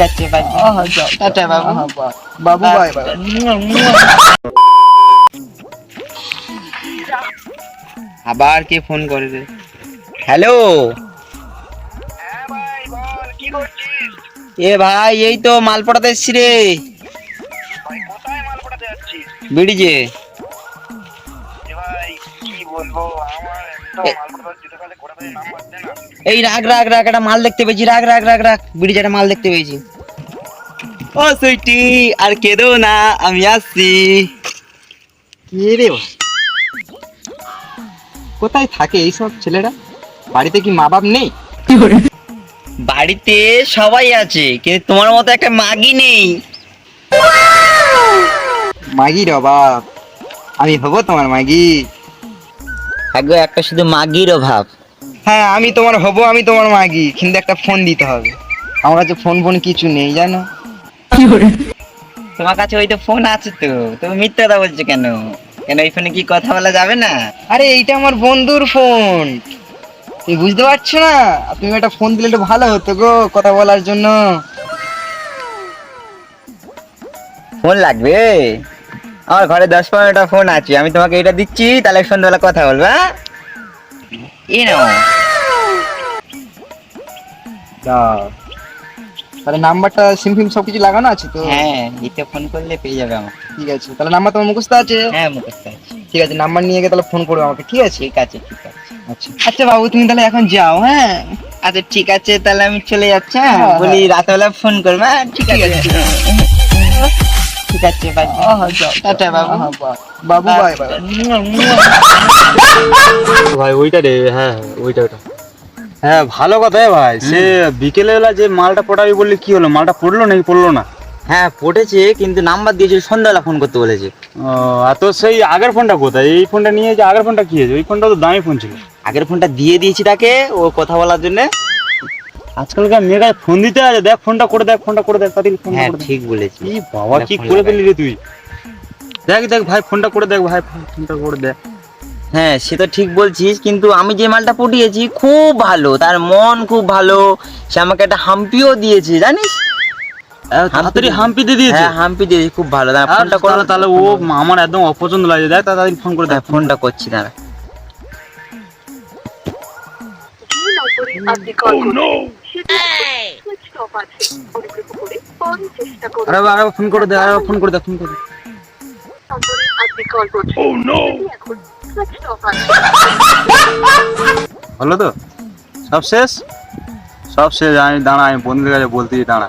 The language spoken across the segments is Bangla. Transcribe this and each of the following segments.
By tata Babu Babu bye bye আবার কে ফোন করে রে হ্যালো এ ভাই এই তো মাল পড়াতে এসছি রে। বিড়িজে। এই রাগ রাগ রাগ একটা মাল দেখতে পেয়েছি রাগ রাগ রাগ রাগ। বিড়িজে একটা মাল দেখতে পেয়েছি। ও সুইটি আর কেঁদো না আমি আসছি। কে রে কোথায় থাকে এইসব ছেলেরা? বাড়িতে কি মা বাপ নেই? বাড়িতে সবাই আছে কিন্তু তোমার মতো একটা মাগি নেই। মাগির অভাব। আমি হব তোমার মাগি। থাকবে একটা শুধু মাগির অভাব। হ্যাঁ আমি তোমার হব আমি তোমার মাগি। কিন্তু একটা ফোন দিতে হবে। আমার কাছে ফোন ফোন কিছু নেই জানো? তোমার কাছে ওই তো ফোন আছে তো। তুমি মিথ্যা কথা বলছো কেন? কেন ওই ফোনে কি কথা বলা যাবে না? আরে এইটা আমার বন্ধুর ফোন। তুমি বুঝতে পারছ না? তুমি একটা ফোন দিলে একটু ভালো হতো গো কথা বলার জন্য। ফোন লাগবে? আমার ঘরে দশ পনেরোটা ফোন আছে আমি তোমাকে এটা দিচ্ছি তাহলে সন্ধ্যাবেলা কথা বলবে হ্যাঁ? এই নাও। তাহলে নাম্বারটা সিম ফিম সবকিছু লাগানো আছে তো? হ্যাঁ এতে ফোন করলে পেয়ে যাবে আমার ঠিক আছে তাহলে নাম্বার তোমার মুখস্থ আছে? হ্যাঁ মুখস্থ আছে। ঠিক আছে নাম্বার নিয়ে গিয়ে তাহলে ফোন করবে আমাকে ঠিক আছে? ঠিক আছে ঠিক আছে। আচ্ছা। আচ্ছা বাবু তুমি তাহলে এখন যাও হ্যাঁ? আচ্ছা ঠিক আছে তাহলে আমি চলে যাচ্ছি হ্যাঁ? হ্যাঁ, বলি রাতেবেলা ফোন করবে হ্যাঁ? ঠিক আছে। ঠিক আছে by tata Babu Babu bye bye ভাই ওইটা রে হ্যাঁ হ্যাঁ, ওইটা ওইটা। হ্যাঁ ভালো কথা ভাই। সে বিকেলে বেলা যে মালটা পটাবি বললি কি হলো? মালটা পড়ল নাকি পড়ল না? হ্যাঁ পড়েছে কিন্তু নাম্বার দিয়েছে সন্ধ্যাবেলা ফোন করতে বলেছে। ও, তো সেই আগের ফোনটা কোথায়? এই ফোনটা নিয়ে যে আগের ফোনটা কি হয়েছে? ওই ফোনটা তো দামি ফোন ছিল। আগের ফোনটা দিয়ে দিয়েছি তাকে ও কথা বলার জন্য। আজকালকার মেয়েরা ফোন দিতে আছে দেখ ফোনটা করে দেখ ফোনটা করে দেখ তাদের ফোনটা হ্যাঁ করে ঠিক বলেছি এই বাবা কি করে। ফেললি রে তুই? দেখ দেখ ভাই ফোনটা করে দেখ ভাই ফোনটা করে দেখ। হ্যাঁ সে তো ঠিক বলছিস কিন্তু আমি যে মালটা পটিয়েছি খুব ভালো তার মন খুব ভালো। সে আমাকে একটা হাম্পিও দিয়েছে জানিস? এত তাড়াতাড়ি হাম্পি দিয়ে দিয়েছে। হ্যাঁ হাম্পি দিয়েছে খুব ভালো। ফোনটা করে। তাহলে ও আমার একদম অপছন্দ লাগে দেখ তাড়াতাড়ি ফোন করে দেখ। হ্যাঁ, ফোনটা করছি দাঁড়া। আপনি কল সেটা সুইচ অফ আছে অনুগ্রহ করে পরে চেষ্টা করুন আরে আরে ফোন করে দে আরে ফোন করে দে ফোন করে নম্বরে আপনি কল করছেন সেটি এখন সুইচ অফ আছে হলো তো? সব শেষ? সব শেষ আমি দাঁড়া আমি বন্ধুদের কাছে বলতে দাঁড়া।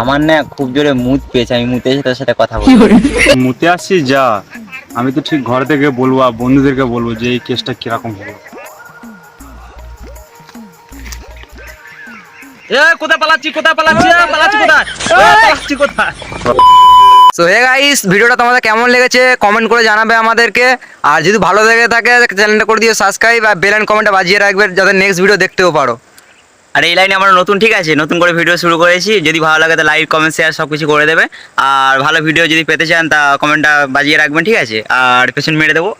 আমার না খুব জোরে মুদ পেয়েছে আমি মুতে এসে তার সাথে কথা বলি মুতে আসছি যা। আমি তো ঠিক ঘর থেকে বলব আর বন্ধুদেরকে বলব যে এই কেসটা কীরকম হলো। এ কোথায় পালাচ্ছি কোথায় পালাচ্ছি? এ, পালাচ্ছি কোথায়? পালাচ্ছি কোথায়? সো হে গাইস ভিডিওটা তোমাদের কেমন লেগেছে? কমেন্ট করে জানাবে আমাদেরকে। আর যদি ভালো লেগে থাকে চ্যানেলটা করে দিও সাবস্ক্রাইব আর বেল অ্যান্ড কমেন্টটা বাজিয়ে রাখবে যাতে নেক্সট ভিডিও দেখতেও পারো। আর এই লাইনে আমরা নতুন ঠিক আছে? নতুন করে ভিডিও শুরু করেছি। যদি ভালো লাগে তো লাইক কমেন্ট শেয়ার সব কিছু করে দেবে। আর ভালো ভিডিও যদি পেতে চান তা কমেন্টটা বাজিয়ে রাখবেন ঠিক আছে? আর পেছন মেরে দেবো।